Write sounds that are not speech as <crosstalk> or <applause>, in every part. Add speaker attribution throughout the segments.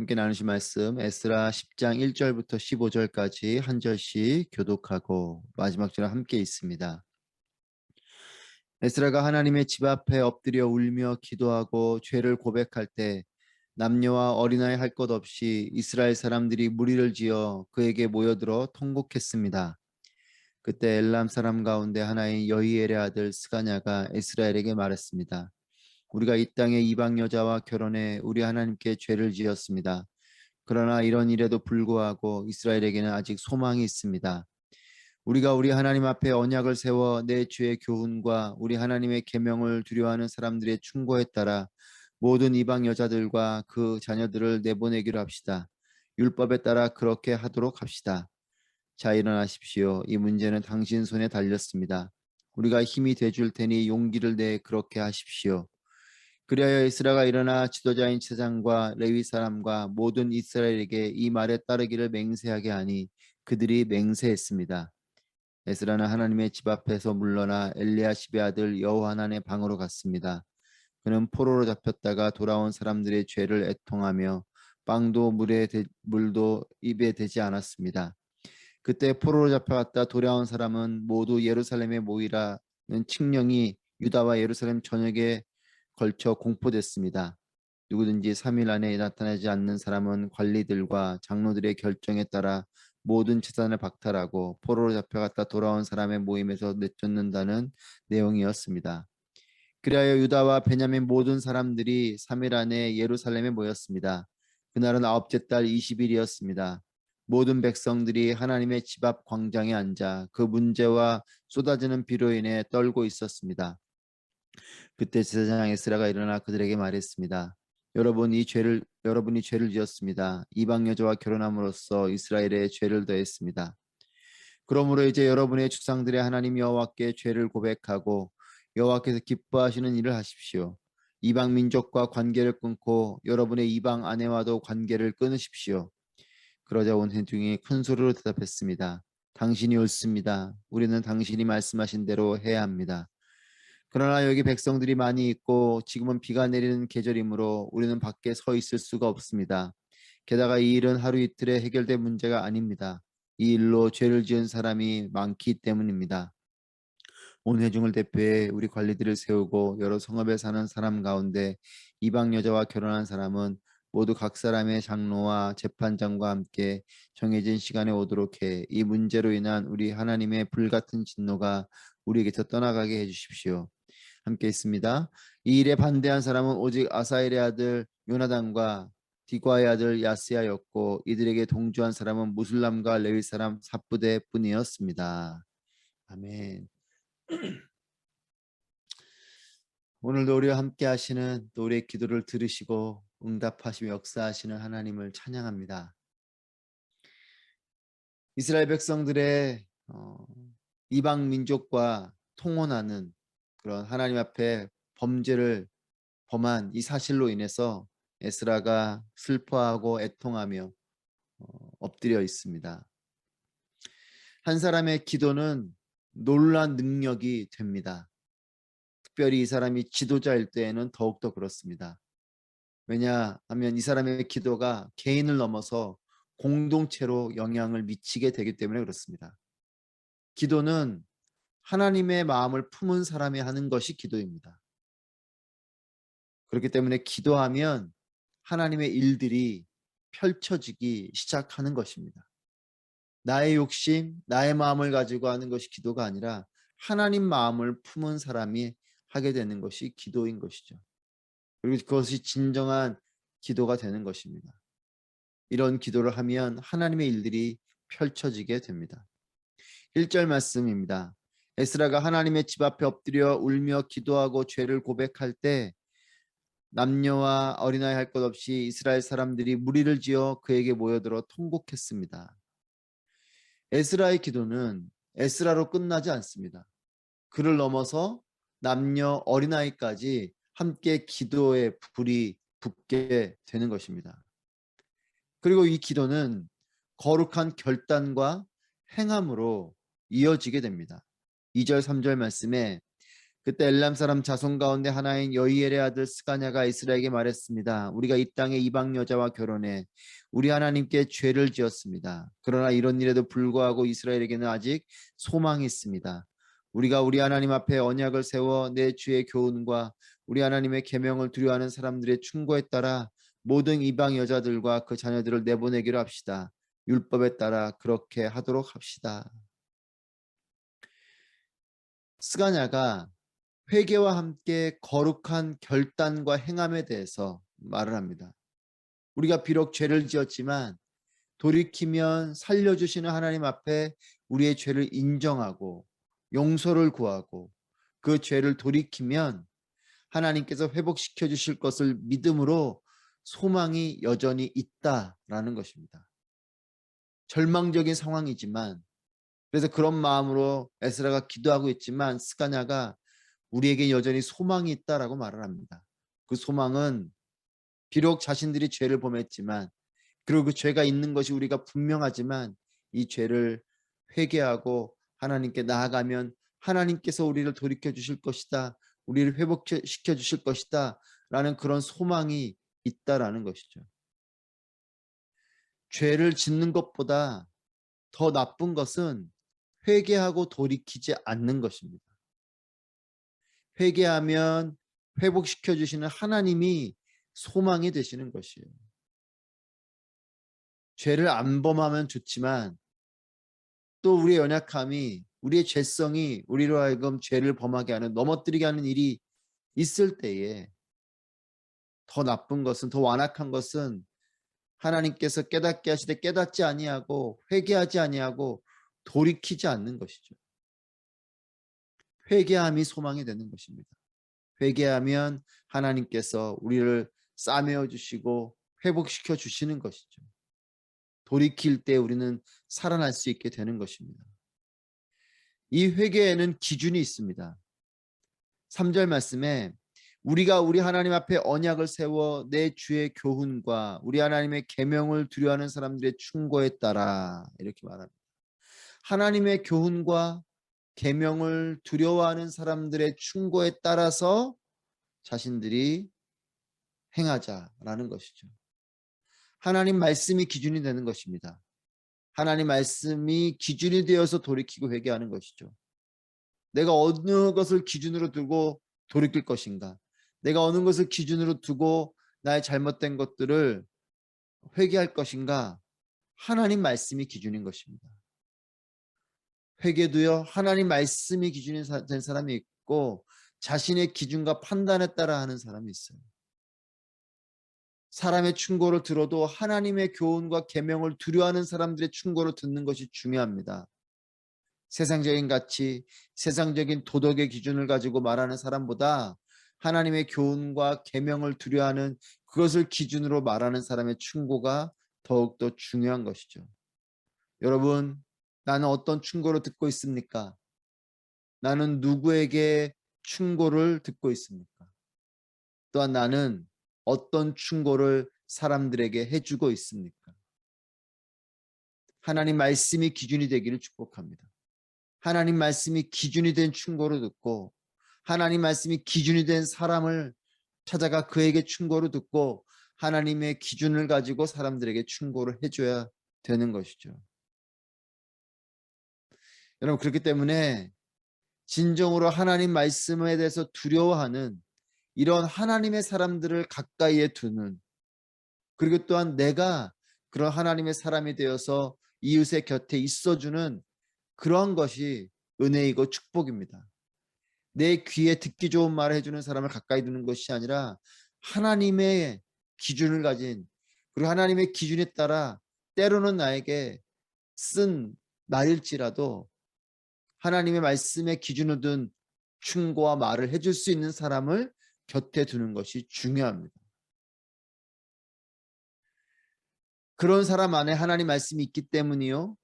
Speaker 1: 함께 나누실 말씀 에스라 10장 1절부터 15절까지 한 절씩 교독하고 마지막 절은 함께 있습니다. 에스라가 하나님의 집 앞에 엎드려 울며 기도하고 죄를 고백할 때 남녀와 어린아이 할 것 없이 이스라엘 사람들이 무리를 지어 그에게 모여들어 통곡했습니다. 그때 엘람 사람 가운데 하나인 여이엘의 아들 스가냐가 에스라엘에게 말했습니다. 우리가 이 땅의 이방 여자와 결혼해 우리 하나님께 죄를 지었습니다. 그러나 이런 일에도 불구하고 이스라엘에게는 아직 소망이 있습니다. 우리가 우리 하나님 앞에 언약을 세워 내 주의 교훈과 우리 하나님의 계명을 두려워하는 사람들의 충고에 따라 모든 이방 여자들과 그 자녀들을 내보내기로 합시다. 율법에 따라 그렇게 하도록 합시다. 자 일어나십시오. 이 문제는 당신 손에 달렸습니다. 우리가 힘이 돼줄 테니 용기를 내 그렇게 하십시오. 그리하여 이스라가 일어나 지도자인 제장과 레위 사람과 모든 이스라엘에게 이 말에 따르기를 맹세하게 하니 그들이 맹세했습니다. 에스라는 하나님의 집 앞에서 물러나 엘리야십의 아들 여호하난의 방으로 갔습니다. 그는 포로로 잡혔다가 돌아온 사람들의 죄를 애통하며 빵도 물에 대, 물도 입에 대지 않았습니다. 그때 포로로 잡혀갔다 돌아온 사람은 모두 예루살렘에 모이라는 칙령이 유다와 예루살렘 전역에 걸쳐 공포됐습니다. 누구든지 3일 안에 나타나지 않는 사람은 관리들과 장로들의 결정에 따라 모든 재산을 박탈하고 포로로 잡혀갔다 돌아온 사람의 모임에서 내쫓는다는 내용이었습니다. 그리하여 유다와 베냐민 모든 사람들이 3일 안에 예루살렘에 모였습니다. 그날은 아홉째 달 20일이었습니다. 모든 백성들이 하나님의 집 앞 광장에 앉아 그 문제와 쏟아지는 비로 인해 떨고 있었습니다. 그때 제사장 에스라가 일어나 그들에게 말했습니다. 여러분 이 죄를 여러분이 죄를 지었습니다. 이방 여자와 결혼함으로써 이스라엘에 죄를 더했습니다. 그러므로 이제 여러분의 주상들의 하나님 여호와께 죄를 고백하고 여호와께서 기뻐하시는 일을 하십시오. 이방 민족과 관계를 끊고 여러분의 이방 아내와도 관계를 끊으십시오. 그러자 온 회중이 큰 소리로 대답했습니다. 당신이 옳습니다. 우리는 당신이 말씀하신 대로 해야 합니다. 그러나 여기 백성들이 많이 있고 지금은 비가 내리는 계절이므로 우리는 밖에 서 있을 수가 없습니다. 게다가 이 일은 하루 이틀에 해결될 문제가 아닙니다. 이 일로 죄를 지은 사람이 많기 때문입니다. 온 회중을 대표해 우리 관리들을 세우고 여러 성읍에 사는 사람 가운데 이방 여자와 결혼한 사람은 모두 각 사람의 장로와 재판장과 함께 정해진 시간에 오도록 해 이 문제로 인한 우리 하나님의 불같은 진노가 우리에게서 떠나가게 해주십시오. 함께 있습니다. 이 일에 반대한 사람은 오직 아사엘의 아들 요나단과 디과의 아들 야스야였고 이들에게 동조한 사람은 무슬람과 레위 사람 사부대 뿐이었습니다. 아멘. <clears throat> 오늘도 우리와 함께 하시는 또 우리의 기도를 들으시고 응답하시며 역사하시는 하나님을 찬양합니다. 이스라엘 백성들의 어, 이방 민족과 통혼하는 그런 하나님 앞에 범죄를 범한 이 사실로 인해서 에스라가 슬퍼하고 애통하며 어, 엎드려 있습니다. 한 사람의 기도는 놀란 능력이 됩니다. 특별히 이 사람이 지도자일 때에는 더욱더 그렇습니다. 왜냐하면 이 사람의 기도가 개인을 넘어서 공동체로 영향을 미치게 되기 때문에 그렇습니다. 기도는 하나님의 마음을 품은 사람이 하는 것이 기도입니다. 그렇기 때문에 기도하면 하나님의 일들이 펼쳐지기 시작하는 것입니다. 나의 욕심, 나의 마음을 가지고 하는 것이 기도가 아니라 하나님 마음을 품은 사람이 하게 되는 것이 기도인 것이죠. 그리고 그것이 진정한 기도가 되는 것입니다. 이런 기도를 하면 하나님의 일들이 펼쳐지게 됩니다. 1절 말씀입니다. 에스라가 하나님의 집 앞에 엎드려 울며 기도하고 죄를 고백할 때 남녀와 어린아이 할 것 없이 이스라엘 사람들이 무리를 지어 그에게 모여들어 통곡했습니다. 에스라의 기도는 에스라로 끝나지 않습니다. 그를 넘어서 남녀 어린아이까지 함께 기도의 불이 붙게 되는 것입니다. 그리고 이 기도는 거룩한 결단과 행함으로 이어지게 됩니다. 2절 3절 말씀에 그때 엘람 사람 자손 가운데 하나인 여이엘의 아들 스가냐가 이스라엘에게 말했습니다. 우리가 이 땅의 이방 여자와 결혼해 우리 하나님께 죄를 지었습니다. 그러나 이런 일에도 불구하고 이스라엘에게는 아직 소망이 있습니다. 우리가 우리 하나님 앞에 언약을 세워 내 주의 교훈과 우리 하나님의 계명을 두려워하는 사람들의 충고에 따라 모든 이방 여자들과 그 자녀들을 내보내기로 합시다. 율법에 따라 그렇게 하도록 합시다. 스가냐가 회개와 함께 거룩한 결단과 행함에 대해서 말을 합니다. 우리가 비록 죄를 지었지만 돌이키면 살려주시는 하나님 앞에 우리의 죄를 인정하고 용서를 구하고 그 죄를 돌이키면 하나님께서 회복시켜 주실 것을 믿음으로 소망이 여전히 있다라는 것입니다. 절망적인 상황이지만 그래서 그런 마음으로 에스라가 기도하고 있지만 스가냐가 우리에게 여전히 소망이 있다라고 말을 합니다. 그 소망은 비록 자신들이 죄를 범했지만 그리고 그 죄가 있는 것이 우리가 분명하지만 이 죄를 회개하고 하나님께 나아가면 하나님께서 우리를 돌이켜 주실 것이다. 우리를 회복시켜 주실 것이다. 라는 그런 소망이 있다라는 것이죠. 죄를 짓는 것보다 더 나쁜 것은 회개하고 돌이키지 않는 것입니다. 회개하면 회복시켜 주시는 하나님이 소망이 되시는 것이에요. 죄를 안 범하면 좋지만 또 우리의 연약함이 우리의 죄성이 우리로 하여금 죄를 범하게 하는 넘어뜨리게 하는 일이 있을 때에 더 나쁜 것은 더 완악한 것은 하나님께서 깨닫게 하시되 깨닫지 아니하고 회개하지 아니하고 돌이키지 않는 것이죠. 회개함이 소망이 되는 것입니다. 회개하면 하나님께서 우리를 싸매어 주시고 회복시켜 주시는 것이죠. 돌이킬 때 우리는 살아날 수 있게 되는 것입니다. 이 회개에는 기준이 있습니다. 3절 말씀에 우리가 우리 하나님 앞에 언약을 세워 내 주의 교훈과 우리 하나님의 계명을 두려워하는 사람들의 충고에 따라 이렇게 말합니다. 하나님의 교훈과 계명을 두려워하는 사람들의 충고에 따라서 자신들이 행하자라는 것이죠. 하나님 말씀이 기준이 되는 것입니다. 하나님 말씀이 기준이 되어서 돌이키고 회개하는 것이죠. 내가 어느 것을 기준으로 두고 돌이킬 것인가? 내가 어느 것을 기준으로 두고 나의 잘못된 것들을 회개할 것인가? 하나님 말씀이 기준인 것입니다. 회개도요, 하나님 말씀이 기준이 된 사람이 있고 자신의 기준과 판단에 따라 하는 사람이 있어요. 사람의 충고를 들어도 하나님의 교훈과 계명을 두려워하는 사람들의 충고를 듣는 것이 중요합니다. 세상적인 가치, 세상적인 도덕의 기준을 가지고 말하는 사람보다 하나님의 교훈과 계명을 두려워하는 그것을 기준으로 말하는 사람의 충고가 더욱더 중요한 것이죠. 여러분, 나는 어떤 충고를 듣고 있습니까? 나는 누구에게 충고를 듣고 있습니까? 또한 나는 어떤 충고를 사람들에게 해주고 있습니까? 하나님 말씀이 기준이 되기를 축복합니다. 하나님 말씀이 기준이 된 충고를 듣고 하나님 말씀이 기준이 된 사람을 찾아가 그에게 충고를 듣고 하나님의 기준을 가지고 사람들에게 충고를 해줘야 되는 것이죠. 여러분 그렇기 때문에 진정으로 하나님 말씀에 대해서 두려워하는 이런 하나님의 사람들을 가까이에 두는 그리고 또한 내가 그런 하나님의 사람이 되어서 이웃의 곁에 있어주는 그러한 것이 은혜이고 축복입니다. 내 귀에 듣기 좋은 말을 해주는 사람을 가까이 두는 것이 아니라 하나님의 기준을 가진 그리고 하나님의 기준에 따라 때로는 나에게 쓴 말일지라도 하나님의 말씀에 기준을 둔 충고와 말을 해줄 수 있는 사람을 곁에 두는 것이 중요합니다. 그런 사람 안에 하나님 말씀이 있기 때문이요.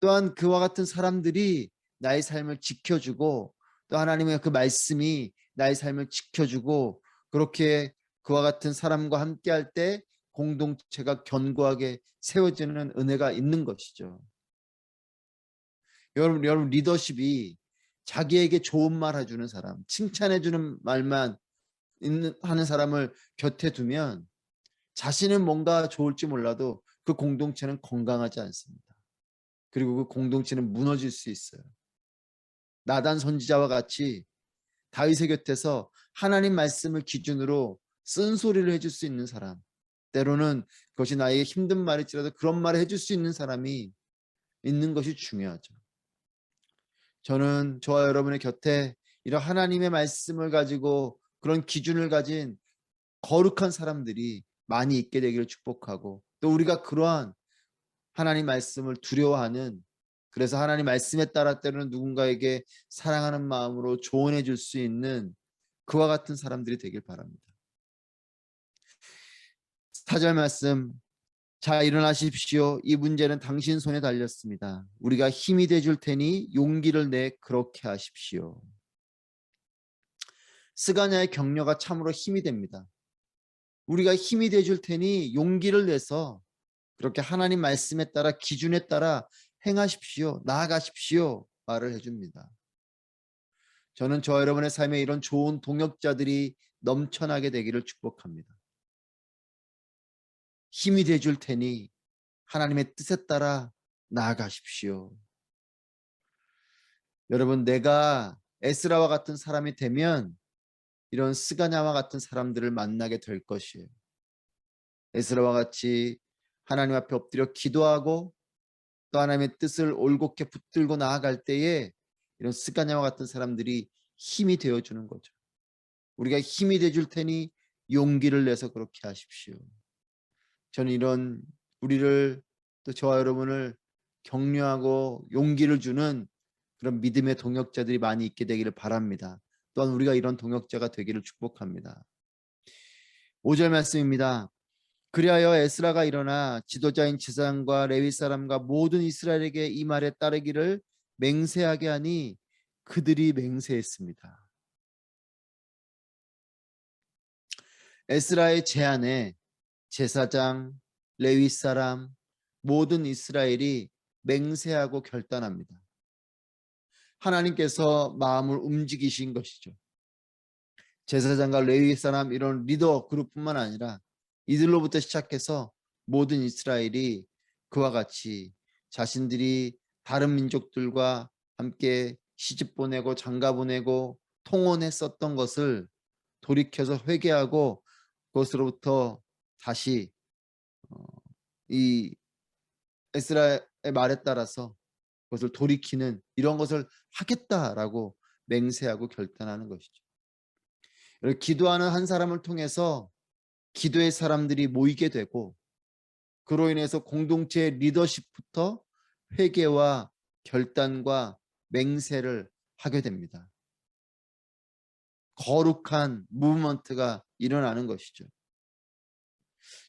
Speaker 1: 또한 그와 같은 사람들이 나의 삶을 지켜주고 또 하나님의 그 말씀이 나의 삶을 지켜주고 그렇게 그와 같은 사람과 함께 할 때 공동체가 견고하게 세워지는 은혜가 있는 것이죠. 여러분, 여러분 리더십이 자기에게 좋은 말 해주는 사람, 칭찬해주는 말만 있는 하는 사람을 곁에 두면 자신은 뭔가 좋을지 몰라도 그 공동체는 건강하지 않습니다. 그리고 그 공동체는 무너질 수 있어요. 나단 선지자와 같이 다윗의 곁에서 하나님 말씀을 기준으로 쓴소리를 해줄 수 있는 사람, 때로는 그것이 나에게 힘든 말일지라도 그런 말을 해줄 수 있는 사람이 있는 것이 중요하죠. 저는 저와 여러분의 곁에 이런 하나님의 말씀을 가지고 그런 기준을 가진 거룩한 사람들이 많이 있게 되기를 축복하고 또 우리가 그러한 하나님 말씀을 두려워하는 그래서 하나님 말씀에 따라 때로는 누군가에게 사랑하는 마음으로 조언해 줄 수 있는 그와 같은 사람들이 되길 바랍니다. 4절 말씀 자 일어나십시오. 이 문제는 당신 손에 달렸습니다. 우리가 힘이 돼 줄 테니 용기를 내 그렇게 하십시오. 스가냐의 격려가 참으로 힘이 됩니다. 우리가 힘이 돼 줄 테니 용기를 내서 그렇게 하나님 말씀에 따라 기준에 따라 행하십시오. 나아가십시오. 말을 해줍니다. 저는 저 여러분의 삶에 이런 좋은 동역자들이 넘쳐나게 되기를 축복합니다. 힘이 돼 줄 테니 하나님의 뜻에 따라 나아가십시오. 여러분, 내가 에스라와 같은 사람이 되면 이런 스가냐와 같은 사람들을 만나게 될 것이에요. 에스라와 같이 하나님 앞에 엎드려 기도하고 또 하나님의 뜻을 올곧게 붙들고 나아갈 때에 이런 스가냐와 같은 사람들이 힘이 되어 주는 거죠. 우리가 힘이 돼줄 테니 용기를 내서 그렇게 하십시오. 저는 이런 우리를 또 저와 여러분을 격려하고 용기를 주는 그런 믿음의 동역자들이 많이 있게 되기를 바랍니다. 또한 우리가 이런 동역자가 되기를 축복합니다. 5절 말씀입니다. 그리하여 에스라가 일어나 지도자인 지상과 레위 사람과 모든 이스라엘에게 이 말에 따르기를 맹세하게 하니 그들이 맹세했습니다. 에스라의 제안에 제사장, 레위 사람, 모든 이스라엘이 맹세하고 결단합니다. 하나님께서 마음을 움직이신 것이죠. 제사장과 레위 사람 이런 리더 그룹뿐만 아니라 이들로부터 시작해서 모든 이스라엘이 그와 같이 자신들이 다른 민족들과 함께 시집 보내고 장가 보내고 통혼했었던 것을 돌이켜서 회개하고 그것으로부터 다시 어, 이 에스라의 말에 따라서 그것을 돌이키는 이런 것을 하겠다라고 맹세하고 결단하는 것이죠. 기도하는 한 사람을 통해서 기도의 사람들이 모이게 되고 그로 인해서 공동체의 리더십부터 회개와 결단과 맹세를 하게 됩니다. 거룩한 무브먼트가 일어나는 것이죠.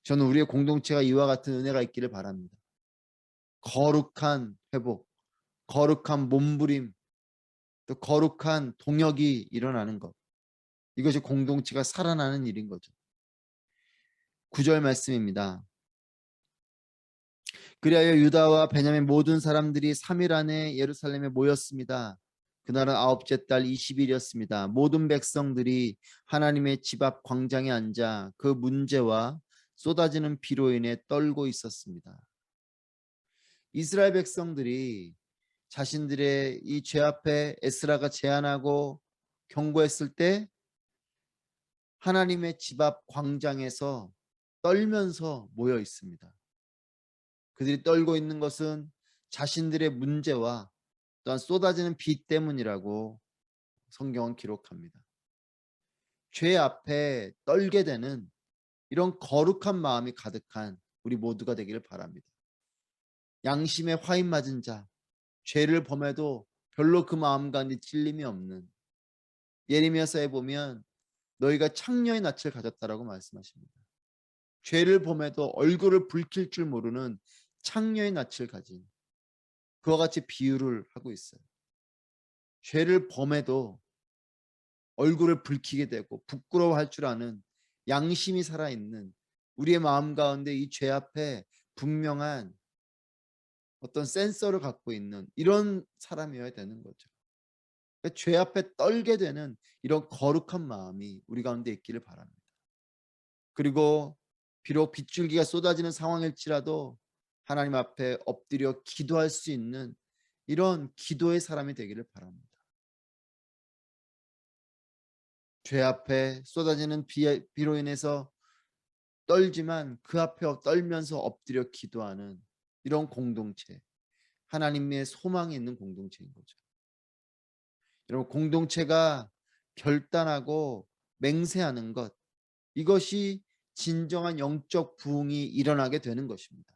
Speaker 1: 저는 우리의 공동체가 이와 같은 은혜가 있기를 바랍니다. 거룩한 회복, 거룩한 몸부림, 또 거룩한 동역이 일어나는 것. 이것이 공동체가 살아나는 일인 거죠. 구절 말씀입니다. 그리하여 유다와 베냐민 모든 사람들이 3일 안에 예루살렘에 모였습니다. 그날은 아홉째 달 20일이었습니다. 모든 백성들이 하나님의 집 앞 광장에 앉아 그 문제와 쏟아지는 비로 인해 떨고 있었습니다. 이스라엘 백성들이 자신들의 이 죄 앞에 에스라가 제안하고 경고했을 때 하나님의 집 앞 광장에서 떨면서 모여 있습니다. 그들이 떨고 있는 것은 자신들의 문제와 또한 쏟아지는 비 때문이라고 성경은 기록합니다. 죄 앞에 떨게 되는 이런 거룩한 마음이 가득한 우리 모두가 되기를 바랍니다. 양심에 화인 맞은 자, 죄를 범해도 별로 그 마음 가운데 찔림이 없는 예레미야서에 보면 너희가 창녀의 낯을 가졌다라고 말씀하십니다. 죄를 범해도 얼굴을 붉힐 줄 모르는 창녀의 낯을 가진 그와 같이 비유를 하고 있어요. 죄를 범해도 얼굴을 붉히게 되고 부끄러워할 줄 아는 양심이 살아있는 우리의 마음 가운데 이 죄 앞에 분명한 어떤 센서를 갖고 있는 이런 사람이어야 되는 거죠. 그러니까 죄 앞에 떨게 되는 이런 거룩한 마음이 우리 가운데 있기를 바랍니다. 그리고 비록 빗줄기가 쏟아지는 상황일지라도 하나님 앞에 엎드려 기도할 수 있는 이런 기도의 사람이 되기를 바랍니다. 죄 앞에 쏟아지는 비, 비로 인해서 떨지만 그 앞에 떨면서 엎드려 기도하는 이런 공동체. 하나님의 소망이 있는 공동체인 거죠. 여러분 공동체가 결단하고 맹세하는 것 이것이 진정한 영적 부흥이 일어나게 되는 것입니다.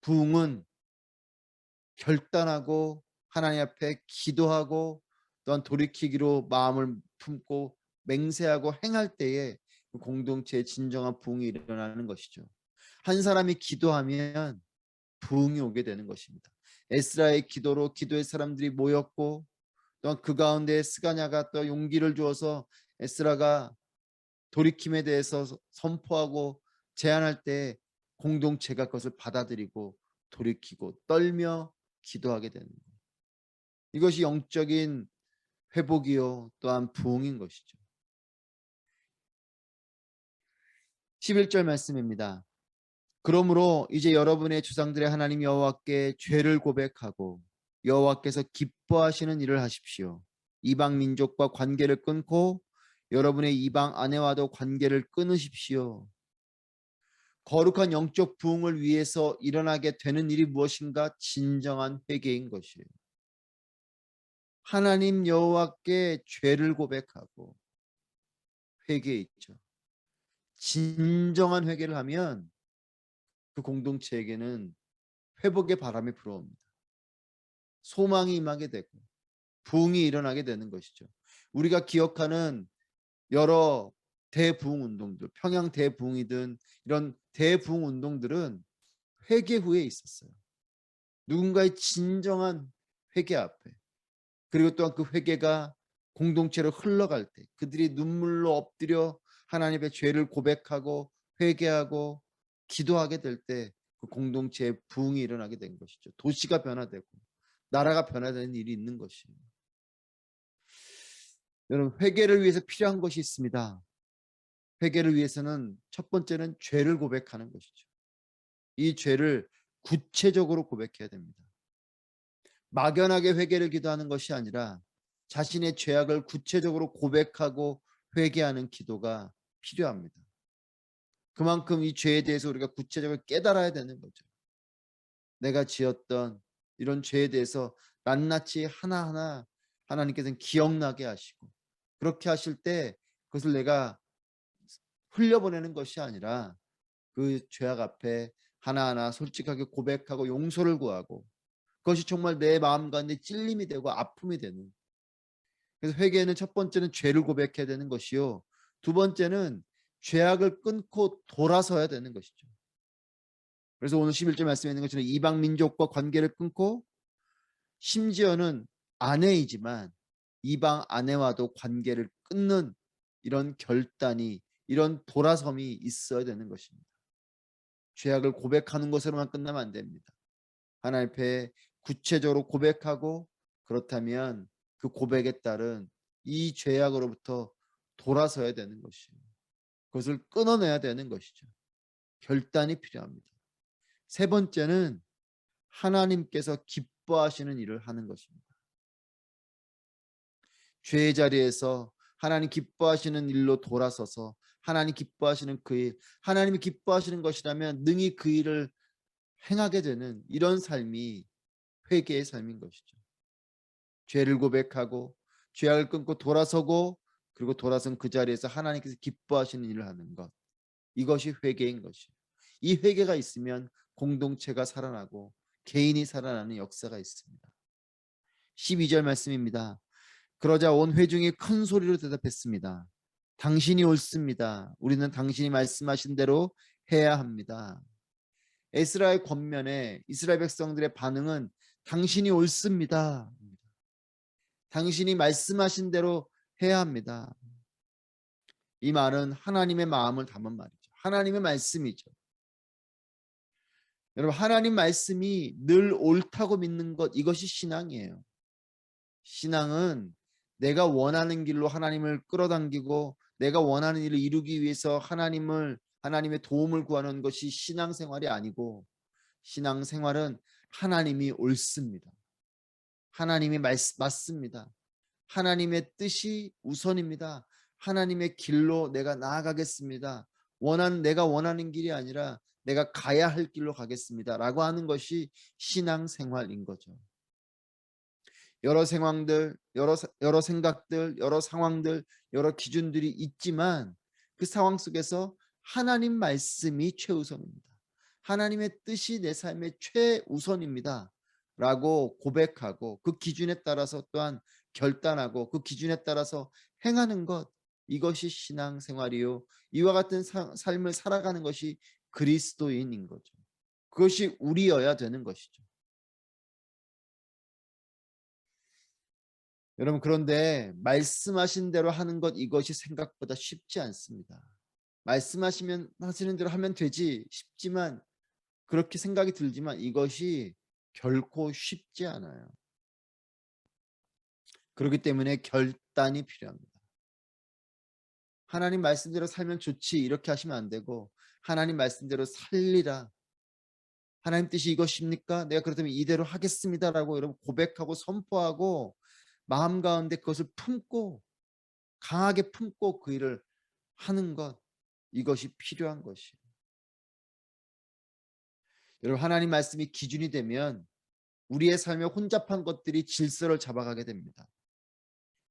Speaker 1: 부흥은 결단하고 하나님 앞에 기도하고 또한 돌이키기로 마음을 품고 맹세하고 행할 때에 그 공동체의 진정한 부흥이 일어나는 것이죠. 한 사람이 기도하면 부흥이 오게 되는 것입니다. 에스라의 기도로 기도의 사람들이 모였고 또한 그 가운데 스가냐가 또 용기를 주어서 에스라가 돌이킴에 대해서 선포하고 제안할 때 공동체가 그것을 받아들이고 돌이키고 떨며 기도하게 되는 거예요. 이것이 영적인 회복이요 또한 부흥인 것이죠. 11절 말씀입니다. 그러므로 이제 여러분의 조상들의 하나님 여호와께 죄를 고백하고 여호와께서 기뻐하시는 일을 하십시오. 이방 민족과 관계를 끊고 여러분의 이방 아내와도 관계를 끊으십시오. 거룩한 영적 부흥을 위해서 일어나게 되는 일이 무엇인가? 진정한 회개인 것이에요. 하나님 여호와께 죄를 고백하고 회개 있죠. 진정한 회개를 하면 그 공동체에게는 회복의 바람이 불어옵니다. 소망이 임하게 되고 부흥이 일어나게 되는 것이죠. 우리가 기억하는 여러 대부흥 운동들, 평양 대부흥이든 이런 대부흥 운동들은 회개 후에 있었어요. 누군가의 진정한 회개 앞에 그리고 또한 그 회개가 공동체로 흘러갈 때 그들이 눈물로 엎드려 하나님의 죄를 고백하고 회개하고 기도하게 될 때 그 공동체의 부흥이 일어나게 된 것이죠. 도시가 변화되고 나라가 변화되는 일이 있는 것이에요. 여러분 회개를 위해서 필요한 것이 있습니다. 회개를 위해서는 첫 번째는 죄를 고백하는 것이죠. 이 죄를 구체적으로 고백해야 됩니다. 막연하게 회개를 기도하는 것이 아니라 자신의 죄악을 구체적으로 고백하고 회개하는 기도가 필요합니다. 그만큼 이 죄에 대해서 우리가 구체적으로 깨달아야 되는 거죠. 내가 지었던 이런 죄에 대해서 낱낱이 하나하나 하나님께서는 기억나게 하시고 그렇게 하실 때 그것을 내가 흘려보내는 것이 아니라 그 죄악 앞에 하나하나 솔직하게 고백하고 용서를 구하고 그것이 정말 내 마음 가운데 찔림이 되고 아픔이 되는 그래서 회개는 첫 번째는 죄를 고백해야 되는 것이요 두 번째는 죄악을 끊고 돌아서야 되는 것이죠. 그래서 오늘 11절 말씀에 있는 것처럼 이방 민족과 관계를 끊고 심지어는 아내이지만 이방 아내와도 관계를 끊는 이런 결단이 이런 돌아섬이 있어야 되는 것입니다. 죄악을 고백하는 것으로만 끝나면 안 됩니다. 하나님 앞에 구체적으로 고백하고 그렇다면 그 고백에 따른 이 죄악으로부터 돌아서야 되는 것이에요. 그것을 끊어내야 되는 것이죠. 결단이 필요합니다. 세 번째는 하나님께서 기뻐하시는 일을 하는 것입니다. 죄의 자리에서 하나님 기뻐하시는 일로 돌아서서 하나님 기뻐하시는 그 일, 하나님이 기뻐하시는 것이라면 능히 그 일을 행하게 되는 이런 삶이 회개의 삶인 것이죠. 죄를 고백하고 죄악을 끊고 돌아서고 그리고 돌아선 그 자리에서 하나님께서 기뻐하시는 일을 하는 것. 이것이 회개인 것이에요. 이 회개가 있으면 공동체가 살아나고 개인이 살아나는 역사가 있습니다. 12절 말씀입니다. 그러자 온 회중이 큰 소리로 대답했습니다. 당신이 옳습니다. 우리는 당신이 말씀하신 대로 해야 합니다. 에스라의 권면에 이스라엘 백성들의 반응은 당신이 옳습니다. 당신이 말씀하신 대로 해야 합니다. 이 말은 하나님의 마음을 담은 말이죠. 하나님의 말씀이죠. 여러분 하나님 말씀이 늘 옳다고 믿는 것 이것이 신앙이에요. 신앙은 내가 원하는 길로 하나님을 끌어당기고 내가 원하는 일을 이루기 위해서 하나님을 하나님의 도움을 구하는 것이 신앙생활이 아니고 신앙생활은 하나님이 옳습니다. 하나님이 맞, 맞습니다. 하나님의 뜻이 우선입니다. 하나님의 길로 내가 나아가겠습니다. 원하는 내가 원하는 길이 아니라 내가 가야 할 길로 가겠습니다라고 하는 것이 신앙 생활인 거죠. 여러 상황들, 여러 여러 생각들, 여러 상황들, 여러 기준들이 있지만 그 상황 속에서 하나님 말씀이 최우선입니다. 하나님의 뜻이 내 삶의 최우선입니다. 라고 고백하고 그 기준에 따라서 또한 결단하고 그 기준에 따라서 행하는 것 이것이 신앙생활이요. 이와 같은 사, 삶을 살아가는 것이 그리스도인인 거죠. 그것이 우리여야 되는 것이죠. 여러분 그런데 말씀하신 대로 하는 것 이것이 생각보다 쉽지 않습니다. 말씀하시면 하시는 대로 하면 되지 싶지만 그렇게 생각이 들지만 이것이 결코 쉽지 않아요. 그렇기 때문에 결단이 필요합니다. 하나님 말씀대로 살면 좋지 이렇게 하시면 안 되고 하나님 말씀대로 살리라. 하나님 뜻이 이것입니까? 내가 그렇다면 이대로 하겠습니다라고 여러분 고백하고 선포하고 마음 가운데 그것을 품고 강하게 품고 그 일을 하는 것 이것이 필요한 것이에요. 여러분 하나님 말씀이 기준이 되면 우리의 삶에 혼잡한 것들이 질서를 잡아가게 됩니다.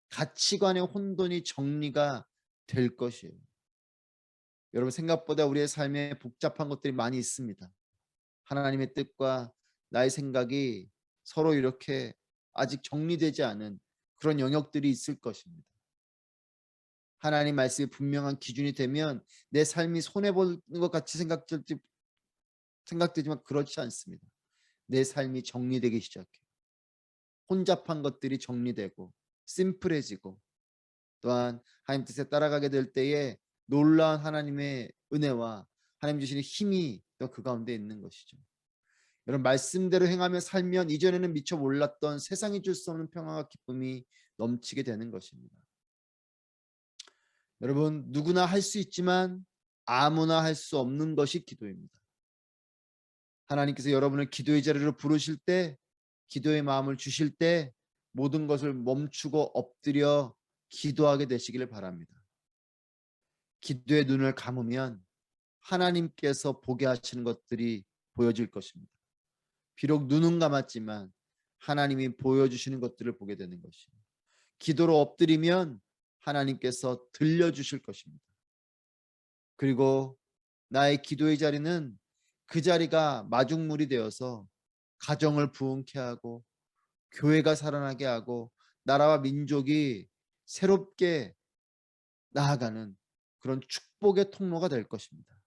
Speaker 1: 가치관의 혼돈이 정리가 될 것이에요. 여러분 생각보다 우리의 삶에 복잡한 것들이 많이 있습니다. 하나님의 뜻과 나의 생각이 서로 이렇게 아직 정리되지 않은 그런 영역들이 있을 것입니다. 하나님 말씀이 분명한 기준이 되면 내 삶이 손해 보는 것 같이 생각될지 생각되지만 그렇지 않습니다. 내 삶이 정리되기 시작해요. 혼잡한 것들이 정리되고 심플해지고 또한 하나님 뜻에 따라가게 될 때에 놀라운 하나님의 은혜와 하나님 주시는 힘이 또 그 가운데 있는 것이죠. 여러분 말씀대로 행하며 살면 이전에는 미처 몰랐던 세상이 줄 수 없는 평화와 기쁨이 넘치게 되는 것입니다. 여러분 누구나 할 수 있지만 아무나 할 수 없는 것이 기도입니다. 하나님께서 여러분을 기도의 자리로 부르실 때 기도의 마음을 주실 때 모든 것을 멈추고 엎드려 기도하게 되시기를 바랍니다. 기도의 눈을 감으면 하나님께서 보게 하시는 것들이 보여질 것입니다. 비록 눈은 감았지만 하나님이 보여주시는 것들을 보게 되는 것입니다. 기도로 엎드리면 하나님께서 들려주실 것입니다. 그리고 나의 기도의 자리는 그 자리가 마중물이 되어서 가정을 부흥케 하고 교회가 살아나게 하고 나라와 민족이 새롭게 나아가는 그런 축복의 통로가 될 것입니다.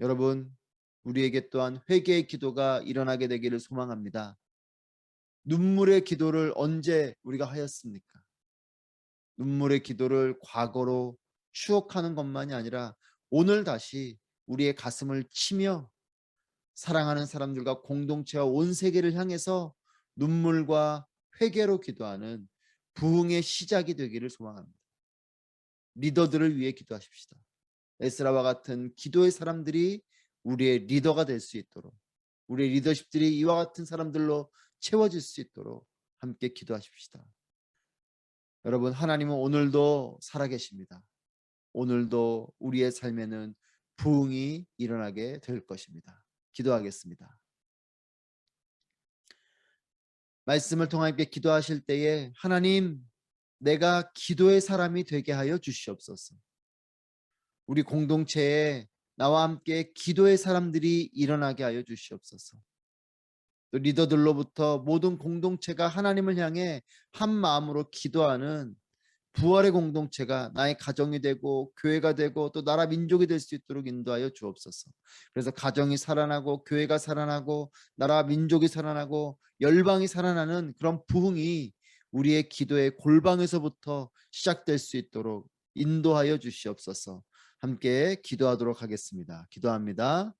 Speaker 1: 여러분, 우리에게 또한 회개의 기도가 일어나게 되기를 소망합니다. 눈물의 기도를 언제 우리가 하였습니까? 눈물의 기도를 과거로 추억하는 것만이 아니라 오늘 다시 우리의 가슴을 치며 사랑하는 사람들과 공동체와 온 세계를 향해서 눈물과 회개로 기도하는 부흥의 시작이 되기를 소망합니다. 리더들을 위해 기도하십시다. 에스라와 같은 기도의 사람들이 우리의 리더가 될 수 있도록 우리의 리더십들이 이와 같은 사람들로 채워질 수 있도록 함께 기도하십시다. 여러분 하나님은 오늘도 살아계십니다. 오늘도 우리의 삶에는 부흥이 일어나게 될 것입니다. 기도하겠습니다. 말씀을 통하 함께 기도하실 때에 하나님 내가 기도의 사람이 되게 하여 주시옵소서. 우리 공동체에 나와 함께 기도의 사람들이 일어나게 하여 주시옵소서. 또 리더들로부터 모든 공동체가 하나님을 향해 한 마음으로 기도하는 부활의 공동체가 나의 가정이 되고 교회가 되고 또 나라 민족이 될 수 있도록 인도하여 주옵소서. 그래서 가정이 살아나고 교회가 살아나고 나라 민족이 살아나고 열방이 살아나는 그런 부흥이 우리의 기도의 골방에서부터 시작될 수 있도록 인도하여 주시옵소서. 함께 기도하도록 하겠습니다. 기도합니다.